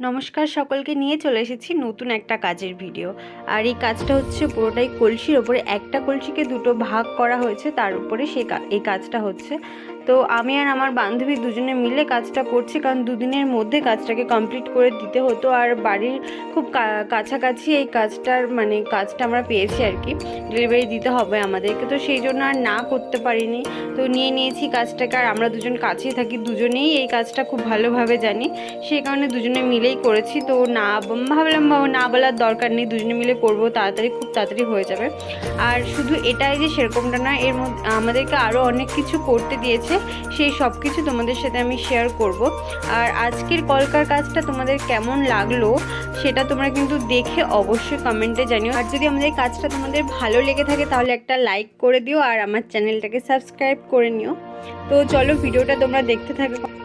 নমস্কার সকলকে নিয়ে চলে এসেছি নতুন একটা কাজের ভিডিও আর এই কাজটা হচ্ছে পুরোটাই কলসির ওপরে, একটা কলসিকে দুটো ভাগ করা হয়েছে, তার উপরে সে এই কাজটা হচ্ছে। তো আমি আর আমার বান্ধবী দুজনে মিলে কাজটা করছি, কারণ দুদিনের মধ্যে কাজটাকে কমপ্লিট করে দিতে হতো। আর বাড়ির খুব কাছাকাছি এই কাজটার মানে কাজটা আমরা পেয়েছি আর কি। ডেলিভারি দিতে হবে আমাদেরকে। তো সেই জন্য আর না করতে পারিনি। তো নিয়ে নিয়েছি কাজটাকে। আর আমরা দুজন কাছেই থাকি, দুজনেই এই কাজটা খুব ভালোভাবে জানি। সেই কারণে দুজনে মিলেই করেছি। তো না ভাবলাম না বলার দরকার নেই। দুজনে মিলে করব, তাড়াতাড়ি, খুব তাড়াতাড়ি হয়ে যাবে। আর শুধু এটাই যে সেরকমটা না এর মধ্যে আমাদেরকে আরও অনেক কিছু করতে দিয়েছে। সেই সব কিছু তোমাদের সাথে আমি শেয়ার করব। আর আজকের কলকার কাজটা তোমাদের কেমন লাগল, সেটা তোমরা কিন্তু দেখে অবশ্যই কমেন্টে জানিও। আর যদি আমাদের কাজটা তোমাদের ভালো লেগে থাকে, তাহলে একটা লাইক করে দিও আর আমার চ্যানেলটাকে সাবস্ক্রাইব করে নিও। তো চলো ভিডিওটা তোমরা দেখতে থাকো।